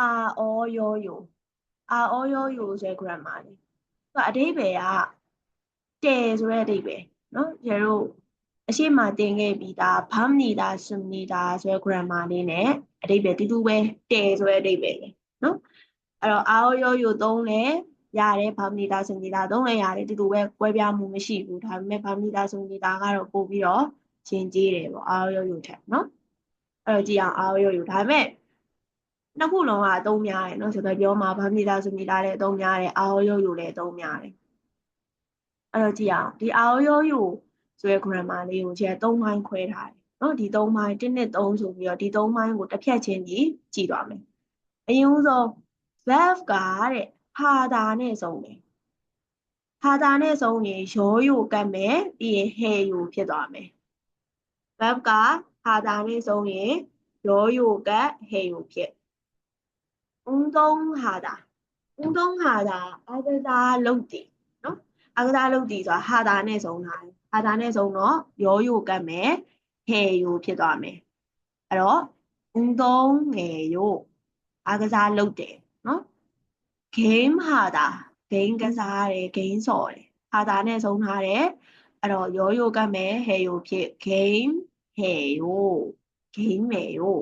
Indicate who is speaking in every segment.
Speaker 1: အာအောယောယိုအာအောယောယိုဆိုတဲ့ grammar လေးသူကအဓိပ္ပာယ်ကတဲဆိုတဲ့အဓိပ္ပာယ်နော်ကျတို့အရှိမတင်ခဲ့ပြီးသားဘာမနေတာစမနေတာဆိုတဲ့ grammar လေးနဲ့အဓိပ္ပာယ်တူတူပဲတဲဆိုတဲ့အဓိပ္ပာယ်လေးနော်အဲ့တော့အာအောယောယိုသုံးလဲရတယ်ဘာမနေတာစမနေတာသုံးလဲရတယ်တူတူပဲကွဲပြားမှုမရှိဘူးဒါပေမဲ့ဘာမနေတာစမနေတာကတော့ပို့ပြီးတော့ရှင်းကြီးတယ်ပေါ့အာအောယောယိုထက်နော်အဲ့တော့ကြည့်အောင်အာအောယောယိုဒါပေမဲ့ နှစ်ခုလုံးကအသုံးများတယ်เนาะဆိုတော့ပြောမှာဗမီတာဆိုမီတာလည်းအသုံးများတယ်အာယောယောယိုလည်းအသုံးများတယ်အဲ့တော့ကြည့်အောင်ဒီအာယောယိုဆိုတဲ့ grammar လေးကိုကျဲ၃ပိုင်းခွဲထားတယ်เนาะဒီ၃ပိုင်း1နဲ့3ဆိုပြီးတော့ဒီ၃ပိုင်းကိုတစ်ဖြတ်ချင်းကြီးကြည့်သွားမယ်အရင်ဦးဆုံး verb ကတဲ့ဟာတာနဲ့ဆုံးတယ်ဟာတာနဲ့ဆုံးရင်ရောယိုကတ်မယ်ပြီးရင်ဟဲယိုဖြစ်သွားမယ် verb ကဟာတာနဲ့ဆုံးရင်ရောယိုကတ်ဟဲယိုဖြစ် 운동하다 운동하다အားကစားလုပ်တယ်နော်အားကစားလုပ်တယ်ဆိုတာဟာတာနဲ့ဆုံးတာဟာတာနဲ့ဆုံးတော့ရောယိုကတ်မယ်ဟဲယိုဖြစ်သွားမယ်အဲ့တော့운동ငယ်ယိုအားကစားလုပ်တယ်နော် game ဟာတာ game ကစားတယ် game ဆော်တယ်ဟာတာနဲ့ဆုံးထားတယ်အဲ့တော့ရောယိုကတ်မယ်ဟဲယိုဖြစ် game ဟဲယို game မယ်ယို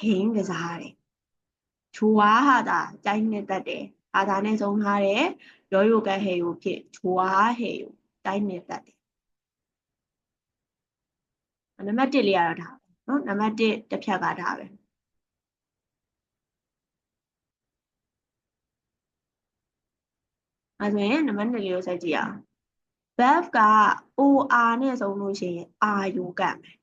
Speaker 1: ခင်းကစားတယ်။ချိုဝါဟာတာကြိုင်းနဲ့တတ်တယ်။အာသာနဲ့ဆုံးထားတယ်။ရောယိုကဟေယိုဖြစ်ချိုဝါဟေယိုတိုင်းနဲ့တတ်တယ်။နံပါတ်1လေးကတော့ဒါပဲ။နော်နံပါတ်1တစ်ဖြတ်ကဒါပဲ။အဲဆိုရင်နံပါတ်2လေးကိုဆက်ကြည့်အောင် verb က or နဲ့ဆုံးလို့ရှိရင် are ယူကတ်မယ်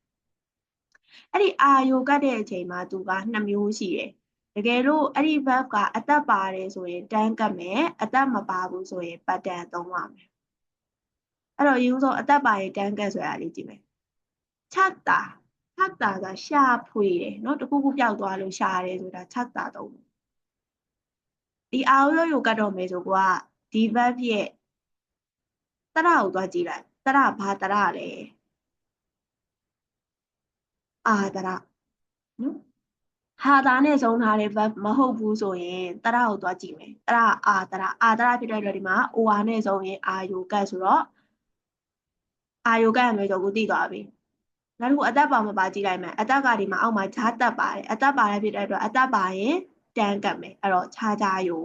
Speaker 1: အဲ့ဒီအာယုကတ်တဲ့အချိန်မှာသူက2မျိုးရှိတယ်တကယ်လို့အဲ့ဒီ verb ကအသက်ပါတယ်ဆိုရင်တန်းကတ်မယ်အသက်မပါဘူးဆိုရင်ပတ်တန်သုံးရမယ်အဲ့တော့ယူဆုံးအသက်ပါရင်တန်းကတ်ဆိုတာလေးကြည့်မယ်ချက်တာချက်တာကရှာဖွေတယ်เนาะတခုခုပျောက်သွားလို့ရှာတယ်ဆိုတာချက်တာသုံးတယ်ဒီအာယုယုကတ်တော့မယ်ဆိုကွာဒီ verb ရဲ့တရကိုသွားကြည့်လိုက်တရဘာတရလဲ အာတရနော်ဟာတာနဲ့ဆုံးထားတဲ့ verb မဟုတ်ဘူးဆိုရင်တရကိုသွားကြည့်မယ်တရအာတရအာတရဖြစ်တဲ့အတွက်ဒီမှာ or နဲ့ဆုံးရင်အာယုကတ်ဆိုတော့အာယုကတ်ရမယ်ဆိုကိုသိသွားပြီနောက်တစ်ခုအသက်ပါမပါကြည့်လိုက်မယ်အသက်ကဒီမှာအောက်မှာဈာတက်ပါတယ်အသက်ပါတယ်ဖြစ်တဲ့အတွက်အသက်ပါရင်တန်းကတ်မယ်အဲ့တော့ခြားခြားယို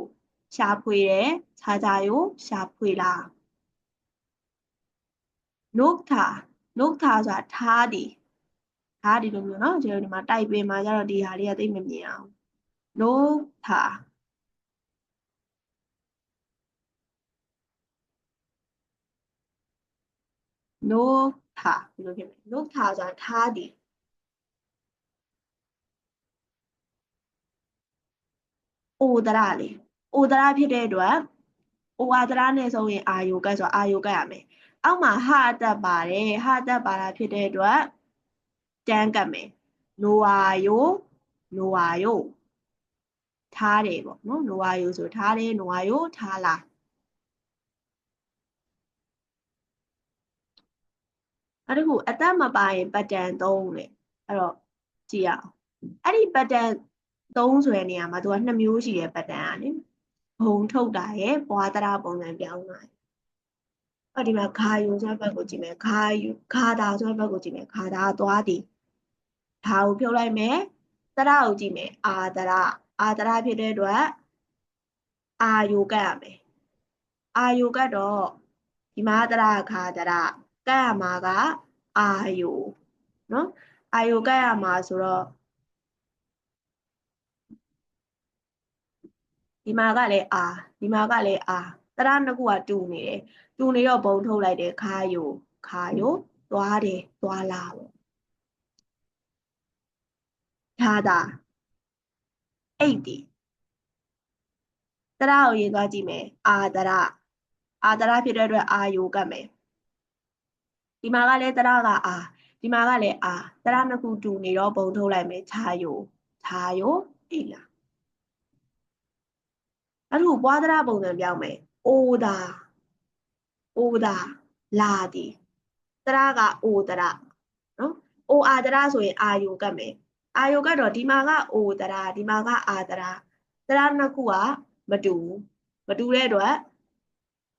Speaker 1: ရှာဖွေတယ်ခြားခြားယိုရှာဖွေလားနုထာနုထာဆိုတာထားသည် ဒါဒီလိုမျိုးเนาะကျွန်တော်ဒီမှာ type ပေးမှာကျတော့ဒီဟာလေးကသိမမြင်အောင် no ထားနိုထာဘယ်လိုဖြစ်မလဲနိုထာဆိုတာထားသည်အိုဒရာလေအိုဒရာဖြစ်တဲ့အတွက်အိုအာဒရာနဲ့ဆိုရင်အာယုကတ်ဆိုတာအာယုကတ်ရမယ်အောက်မှာဟာအတက်ပါတယ်ဟာအတက်ပါတာဖြစ်တဲ့အတွက် တန်းကတ်မယ်နိုဝါယိုနိုဝါယိုထားတယ်ပေါ့နော်နိုဝါယိုဆိုထားတယ်နိုဝါယိုထားလာအဲ့ဒါကအသက်မပါရင်ပတ်တန်3လေအဲ့တော့ကြည့်ရအောင်အဲ့ဒီပတ်တန်3ဆိုတဲ့နေရာမှာသူက2မျိုးရှိတယ်ပတ်တန်อ่ะနိဘုံထုတ်တာရဲ့ဘွားတရာပုံစံပြောင်းတာအဲ့ဒီမှာခါယူဆိုတဲ့ဘက်ကိုကြည့်မယ်ခါယူခါတာဆိုတဲ့ဘက်ကိုကြည့်မယ်ခါတာသွားသည် ဒါကိုဖြုတ်လိုက်မယ်တရကိုကြည့်မယ်အာတရအာတရဖြစ်တဲ့အတွက်အာယုကတ်ရမယ်အာယုကတ်တော့ဒီမှာတရခါတရကတ်ရမှာကအာယုနော်အာယုကတ်ရမှာဆိုတော့ဒီမှာကလည်းအာဒီမှာကလည်းအာတရနှစ်ခုကတူနေတယ်တူနေတော့ဘုံထုတ်လိုက်တယ်ခါယုခါယုသွားတယ်သွားလာပေါ့ ထားတာအိတ်တီတရကိုရေးသွားကြည့်မယ်အာတရအာတရဖြစ်တဲ့အတွက်အာယိုကတ်မယ်ဒီမှာကလည်းတရကအာဒီမှာကလည်းအာတရနှစ်ခုတူနေတော့ပုံထုတ်လိုက်မယ်ခြာယိုခြာယိုအိတ်လားအဲ့ဒါပွားတရပုံစံပြောင်းမယ်အိုဒါအိုဒါလာဒီတရကအိုတရနော်အိုအာတရဆိုရင်အာယိုကတ်မယ် အာယုကတော့ဒီမှာကအိုတရာဒီမှာကအာတရာတရာနှစ်ခုကမတူဘူးမတူတဲ့အတွက်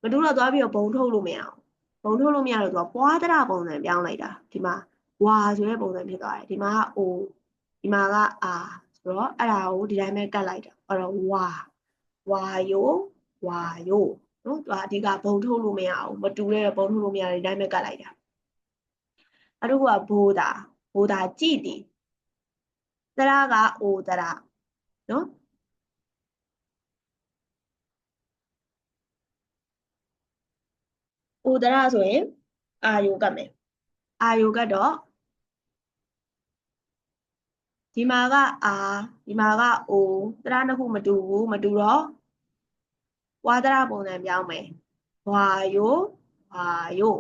Speaker 1: မတူတော့သွားပြီးတော့ဘုံထုတ်လို့မရအောင်ဘုံထုတ်လို့မရတော့သူကပွားတရာပုံစံပြောင်းလိုက်တာဒီမှာဝါဆိုတဲ့ပုံစံဖြစ်သွားတယ်ဒီမှာကအိုဒီမှာကအာဆိုတော့အဲ့ဒါကိုဒီတိုင်းပဲကတ်လိုက်တာအဲ့တော့ဝါဝါယိုဝါယိုနော်သူကအဓိကဘုံထုတ်လို့မရအောင်မတူတဲ့ဘုံထုတ်လို့မရတဲ့ဒီတိုင်းပဲကတ်လိုက်တာအဲ့တော့ကဘိုးတာဘိုးတာကြည့်တ ယ်တရကအိုတရနော်အိုတရဆိုရင်အာယုကတ်မယ်အာယုကတော့ဒီမှာကအာဒီမှာကအိုတရနှစ်ခုမတူဘူးမတူတော့ဝါဒရပုံစံပြောင်းမယ်ဝါယိုဝါယို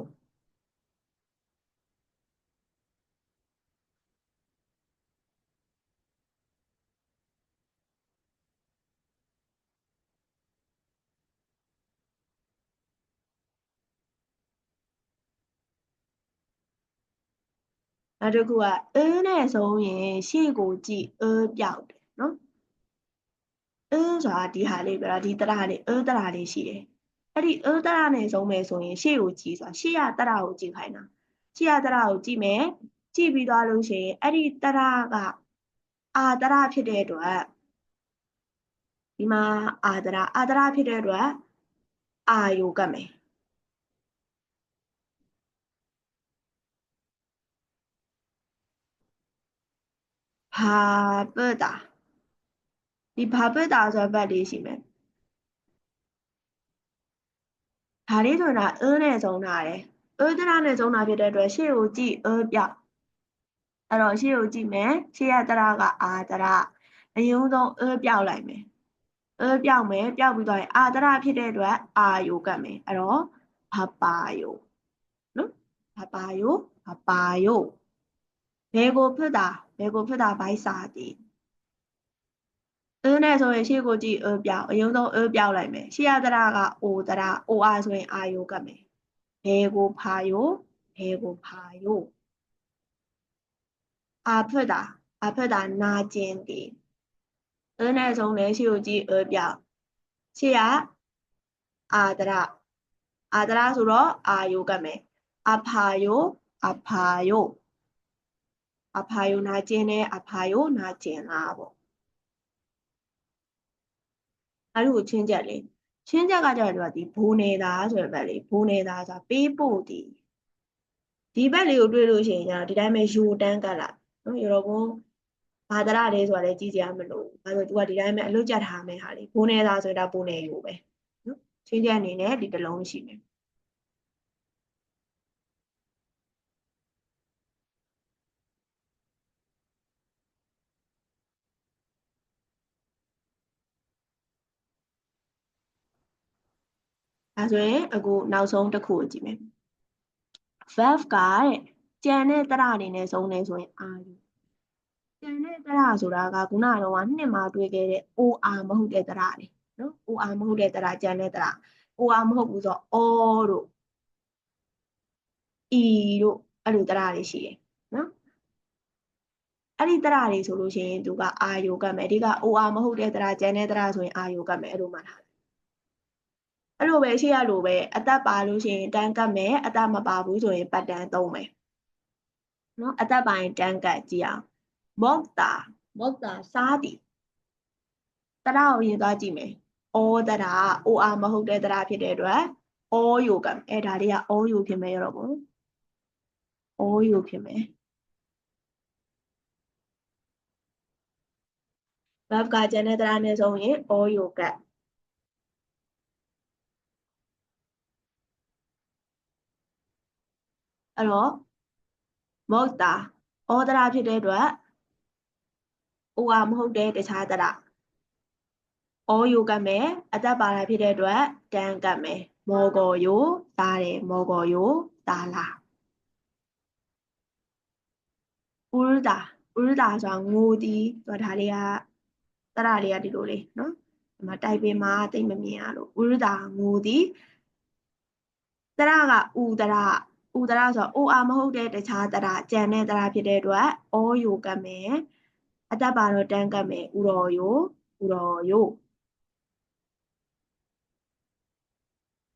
Speaker 1: နောက်တစ်ခုကအဲနဲ့ဆုံးရင်ရှေ့ကိုကြည့်အဲပြောက်တယ်နော်အဲဆိုတာဒီဟာလေးပြတာဒီတရလေးအဲတရလေးရှိတယ်အဲ့ဒီအဲတရနဲ့ဆုံးမယ်ဆိုရင်ရှေ့ကိုကြည့်ဆိုတာရှေ့ရတရကိုကြည့်ခိုင်းတာရှေ့ရတရကိုကြည့်မယ်ကြည့်ပြီးသွားလို့ရှိရင်အဲ့ဒီတရကအာတရဖြစ်တဲ့အတွက်ဒီမှာအာတရအာတရဖြစ်တဲ့အတွက်အာယုကတ်မယ် ဘာပတာဒီဘာပတာဆိုဘတ်လေးရှိမယ်ဒါလေးဆိုတာအင်းနဲ့ဆုံးထားတယ်အဒရာနဲ့ဆုံးတာဖြစ်တဲ့အတွက်ရှေ့ကိုကြည့်အပြောက်အဲ့တော့ရှေ့ကိုကြည့်မယ်ရှေ့ရတရာကအာတရာအရင်ဆုံးအပြောက်လိုက်မယ်အပြောက်မယ်ပြောက်ပြီးတော့အာတရာဖြစ်တဲ့အတွက်အာယုကတ်မယ်အဲ့တော့ဘာပါယုနော်ဘာပါယုဘာပါယု ဘယ်ကိုဖြစ်တာဘယ်ကိုဖြစ်တာဘိုက်စာတီအင်းနဲ့ဆိုရင်ရှေ့ကိုကြည့်အပြောက်အရင်ဆုံးအပြောက်လိုက်မယ်ရှေ့ရတရာကအိုတရာအိုအာဆိုရင်အာယုကတ်မယ်ဘယ်ကိုဖာယိုဘယ်ကိုဖာယိုအာဖက်တာအာဖက်တာနာကျင်တီအင်းနဲ့ဆုံးလဲရှေ့ကိုကြည့် အပြောက်ရှေ့ကအာတရာအာတရာဆိုတော့အာယိုကတ်မယ်အဖာယိုအဖာယိုအဖာယိုနာကျင်နဲ့အဖာယိုနာကျင်လားပေါ့အဲ့လိုချင်းချက်လေးချင်းချက်ကကြတော့ဒီဘိုးနေတာဆိုတဲ့ဘက်လေးဘိုးနေတာဆိုတာပေးပို့ဒီဒီဘက်လေးကိုတွေ့လို့ရှိရင်ကျတော့ဒီတိုင်းပဲယူတန်းကတ်လာနော်ရောဘုံဘာဒရလေးဆိုတာလည်းကြည့်ကြရမလို့ဘာလို့သူကဒီတိုင်းပဲအလွတ်ကြထားမယ်ဟာလေးဘိုးနေတာဆိုတာဘိုးနေယူပဲနော်ချင်းချက်အနေနဲ့ဒီတစ်လုံးရှိမယ် အဲဆိုရင်အခုနောက်ဆုံးတစ်ခုကိုကြည့်မယ် verb ကတဲ့ကြံတဲ့တရအနေနဲ့ဆုံးနေဆိုရင်အာယူကြံတဲ့တရဆိုတာကခုနကတော့နှစ်မှာတွေ့ခဲ့တဲ့ or မဟုတ်တဲ့တရလေနော် or မဟုတ်တဲ့တရကြံတဲ့တရ or မဟုတ်ဘူးဆိုတော့ or တို့ e တို့အဲ့လိုတရတွေရှိတယ်နော်အဲ့ဒီတရတွေဆိုလို့ရှိရင်သူကအာယုကတ်မယ်ဒီက or မဟုတ်တဲ့တရကြံတဲ့တရဆိုရင်အာယုကတ်မယ်အဲ့လိုမှထား အဲ့လိုပဲရှိရလို့ပဲအသက်ပါလို့ရှိရင်တန်းကတ်မယ်အသက်မပါဘူးဆိုရင်ပတ်တန်းသုံးမယ်နော်အသက်ပိုင်းတန်းကတ်ကြည့်အောင်မော့တာမော့တာစားသည်တရကိုရင်သွားကြည့်မယ်အောတရအိုအာမဟုတ်တဲ့တရဖြစ်တဲ့အတွက်အောယိုကအဲ့ဒါလေးကအောယိုဖြစ်မယ်ရောပေါ့အောယိုဖြစ်မယ် verb ကကျန်တဲ့တရနဲ့ဆုံးရင်အောယိုကတ် အဲ့တော့မော့တာဩဒရာဖြစ်တဲ့အတွက်အိုအာမဟုတ်တဲ့တခြားတရဩယိုကမယ်အသက်ပါတာဖြစ်တဲ့အတွက်တန်ကတ်မယ်မောကောယိုသားတယ်မောကောယိုသားလာဥရတာဥရတာဆိုတာငိုတီးဆိုဒါလေးကတရလေးကဒီလိုလေးနော်ဒီမှာတိုက်ပင်မှာတိတ်မမြင်ရလို့ဥရတာငိုတီးတရကဥတရ ဥဒရာဆိုတော့ OR မဟုတ်တဲ့တခြားတရာကြံတဲ့တရာဖြစ်တဲ့အတွက်အောယိုကတ်မယ်အတက်ပါတော့တန်းကတ်မယ်ဥရောယိုဥရောယို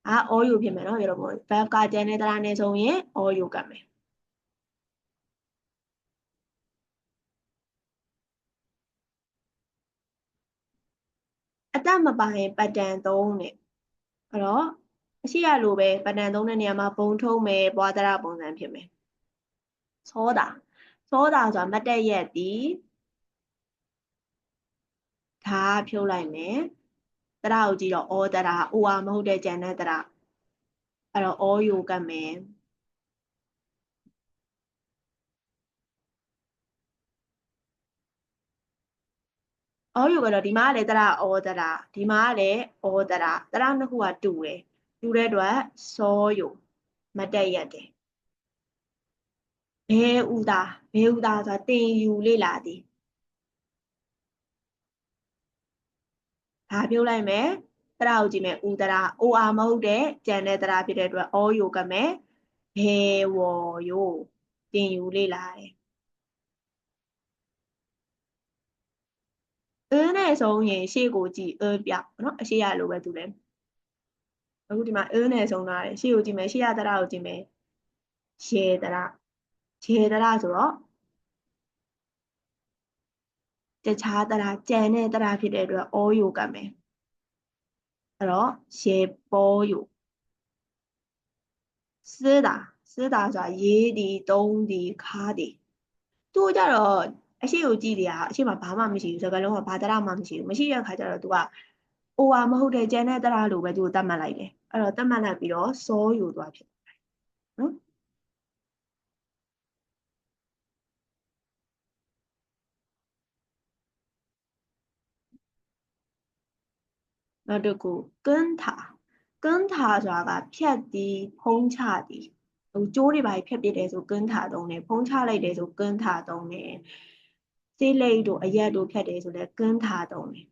Speaker 1: အာအောယိုဖြစ်မယ်နော်ပြောတော့ဘက်ကကြံတဲ့တရာနဲ့ဆိုရင်အောယိုကတ်မယ်အတက်မပါရင်ပတ်တန်သုံးနဲ့အဲ့တော့ အရှိရလိုပဲပတ်တန်3တဲ့နေရာမှာဘုံထုံးမယ်ပွားတရပုံစံဖြစ်မယ်သောတာသောတာဆိုတာမတက်ရက်ဒီဓာဖြုတ်လိုက်မယ်တရကိုကြည့်တော့ဩတရအိုအာမဟုတ်တဲ့ကြံတဲ့တရအဲ့တော့ဩယိုကမယ်ဩယိုကတော့ဒီမှာကလည်းတရဩတရဒီမှာကလည်းဩတရတရနှစ်ခုကတူတယ် တူတဲ့အတွက်စောယိုမတက်ရက်တယ်ဘဲဥတာဘဲဥတာဆိုတာတင်ယူလေ့လာသည်ဒါပြုတ်လိုက်မယ်တရကိုကြည့်မယ်ဥတရာ OR မဟုတ်တဲ့ကြံတဲ့တရာဖြစ်တဲ့အတွက်အောယိုကမယ်ဘဲဝော်ယိုတင်ယူလေ့လာတယ်အင်းနဲ့ဆုံးရင်ရှေ့ကိုကြည့်အပြနော်အရှေ့ရလိုပဲသူလဲ အခုဒီမှာအင်းနဲ့ဆုံးထားတယ်ရှေ့ကိုကြည့်မယ်ရှေ့ရတရာကိုကြည့်မယ်ရေတရာရေတရာဆိုတော့တခြားတရာကြံတဲ့တရာဖြစ်တဲ့အတွက်အောယိုကမယ်အဲ့တော့ရေပေါ်ယိုစတာစတာဆိုတာရေးဒီတုံးဒီခါဒီသူကြတော့အရှိကိုကြည့်တယ်အရှိမှာဘာမှမရှိဘူးစကားလုံးကဘာတရမှမရှိဘူးမရှိတဲ့ခါကျတော့ तू ကအိုဝါမဟုတ်တဲ့ကျန်တဲ့တရလို့ပဲ तू တတ်မှတ်လိုက်တယ် အဲ့တော့တတ်မှတ်လိုက်ပြီးတော့စောယူသွားဖြစ်နော်နောက်တစ်ခုကန်းထာကန်းထာဆိုတာကဖြတ်သည်ဖုံးချသည်ဟိုကျိုးတွေပါဖြတ်ပြတယ်ဆိုကန်းထာသုံးတယ်ဖုံးချလိုက်တယ်ဆိုကန်းထာသုံးတယ်စေးလိတ်တို့အရက်တို့ဖြတ်တယ်ဆိုလည်းကန်းထာသုံးတယ်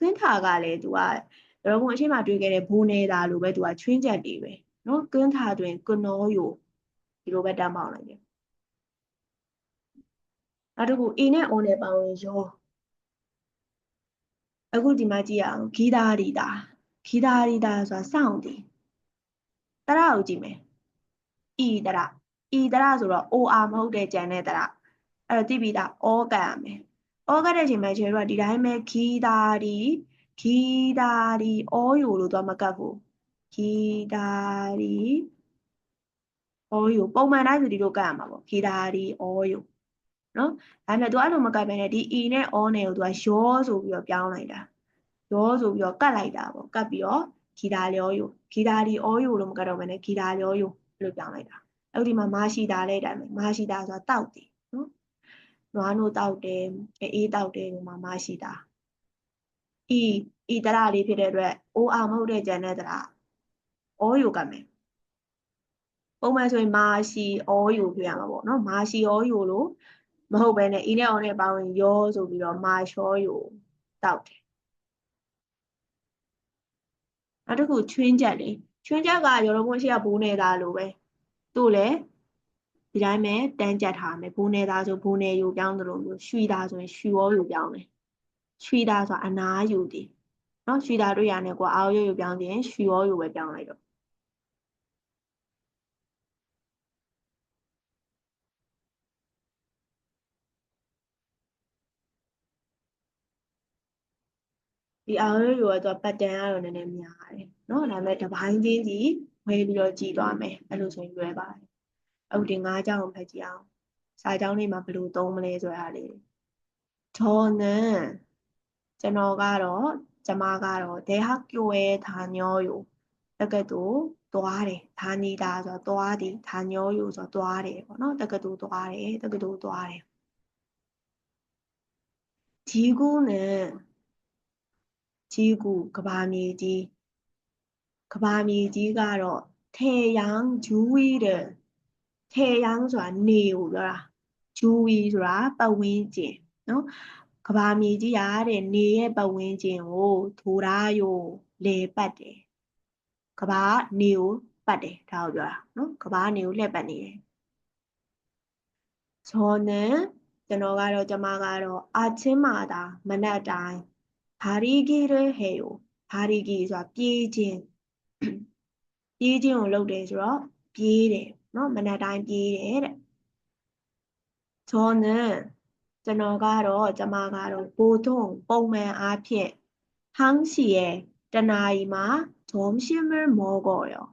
Speaker 1: ကန်းထာကလည်း तू က ရောဘုံအရှိမတွေ့ခဲ့တဲ့ဘိုးနေတာလို့ပဲ तू ကချွင်းချက်တွေပဲနော်ကန်းထာတွင်ကနောယိုဒီလိုပဲတမ်းပေါက်လိုက်တယ်နောက်တစ်ခု A နဲ့ O နဲ့ပေါင်းရင်ရောအခုဒီမှာကြည့်ရအောင်ဂီတာရီတာဂီတာရီတာဆိုတာစောင့်တယ်တရကိုကြည့်မယ်ဤတရဤတရဆိုတော့ OR မဟုတ်တဲ့ကြံတဲ့တရအဲ့တော့တိပိတာဩကတ်ရမယ်ဩကတ်တဲ့အချိန်မှာကျတော့ဒီတိုင်းပဲဂီတာရီ ဂီတာရီဩယိုလို့တော့မကတ်ဘူးဂီတာရီဩယိုပုံမှန်တိုင်းဆိုဒီလိုကတ်ရမှာပေါ့ဂီတာရီဩယိုနော်ဒါပေမဲ့ तू အဲ့လိုမကတ်ဘဲနဲ့ဒီ e နဲ့ o နဲ့ကို तू ကရောဆိုပြီးတော့ပြောင်းလိုက်တာရောဆိုပြီးတော့ကတ်လိုက်တာပေါ့ကတ်ပြီးတော့ဂီတာလျောယိုဂီတာဒီအောယိုလို့မကတ်တော့ဘဲနဲ့ဂီတာလျောယိုလို့ပြောင်းလိုက်တာအဲ့ဒီမှာမာရှိတာလည်းတိုင်းပဲမာရှိတာဆိုတာတောက်တယ်နော်နွားနို့တောက်တယ်အေးတောက်တယ်ဒီမှာမာရှိတာ ဤဤတရလေးဖြစ်တဲ့အတွက် OR မဟုတ်တဲ့ကြံတဲ့တရအောယိုကမယ်ပုံမှန်ဆိုရင်မာရှိအောယိုပြရမှာပေါ့နော်မာရှိအောယိုလို့မဟုတ်ဘဲနဲ့အီနဲ့အောင်နဲ့ပေါင်းရင်ရောဆိုပြီးတော့မာရှောယိုတောက်တယ်နောက်တစ်ခုချွင်းချက်လေးချွင်းချက်ကရောလုံးမရှိကဘိုးနေတာလို့ပဲသူ့လည်းဒီတိုင်းပဲတန်းကြက်ထားမယ်ဘိုးနေတာဆိုဘိုးနေယူပြောင်းတယ်လို့မျိုးရွှီတာဆိုရင်ရွှီရောယူပြောင်းတယ် ရွှီတာဆိုတာအနာယူတယ်နော်ရွှီတာတွေ့ရတယ်ကွာအာရုံယူပြောင်းခြင်းရွှီရောယူပဲပြောင်းလိုက်တော့ဒီအာရုံရောတော့ပတ်တန်ကတော့နည်းနည်းများတယ်เนาะဒါပေမဲ့တပိုင်းချင်းစီဝဲပြီးတော့ကြည်သွားမယ်အဲ့လိုဆိုရင်လွယ်ပါတယ်အခုဒီ၅ကြောင်းဖတ်ကြည့်အောင်စာကြောင်းလေးမှာဘယ်လိုသုံးမလဲဆိုတာလေးဒေါ်နန် ကျွန်တော်ကတော့ကျမကတော့대학교에다녀요တက္ကသိုလ်သွားတယ်ဒါနေတာဆိုတော့သွားတယ်ဒါညောယူဆိုတော့သွားတယ်ပေါ့နော်တက္ကသိုလ်သွားတယ်တက္ကသိုလ်သွားတယ်지구는ကြီးကူကဘာမြေကြီးကဘာမြေကြီးကတော့ထေယံဂျူဝီတဲ့ထေယံဆိုတာနေကိုပြောတာဂျူဝီဆိုတာပတ်ဝန်းကျင်နော် ကဘာမြေကြီးရတဲ့နေရဲ့ပတ်ဝန်းကျင်ကိုဒိုရာယိုလေပတ်တယ်ကဘာနေကိုပတ်တယ်ဒါကိုပြောတာနော်ကဘာနေကိုလှည့်ပတ်နေတယ်ဇော်နံကျွန်တော်ကတော့ကျမကတော့အာချင်းမာတာမနက်တိုင်းဘာရီဂီရဲဟေယိုဘာရီဂီဆိုတာပြေးခြင်းပြေးခြင်းကိုလုပ်တယ်ဆိုတော့ပြေးတယ်နော်မနက်တိုင်းပြေးတယ်တဲ့ဇော်နံ ကျွန်တော်ကတော့ကျမကတော့ဘိုးထုံပုံမှန်အားဖြင့်ဟန်းစီရဲ့တနာရီမှာဂျုံရှင်းမမောကောရော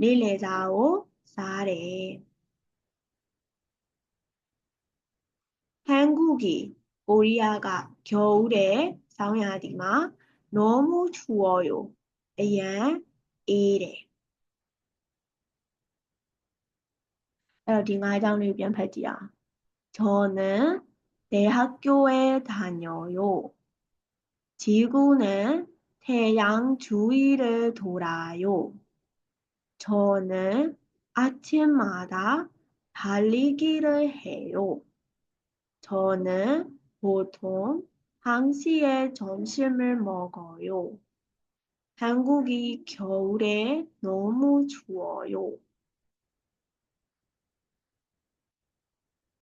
Speaker 1: နေ့လယ်စာကိုစားတယ်ဟန်ဂူကီကိုရီးယားကကျော်ဦးတဲ့ဆောင်းရာသီမှာနော်မူချူော်ယိုအရန်အေးတယ်အဲ့တော့ဒီ၅အကြောင်းလေးကိုပြန်ဖတ်ကြည့်အောင်저는 대학교에 다녀요. 지구는 태양 주위를 돌아요. 저는 아침마다 달리기를 해요. 저는 보통 1시에 점심을 먹어요. 한국이 겨울에 너무 추워요.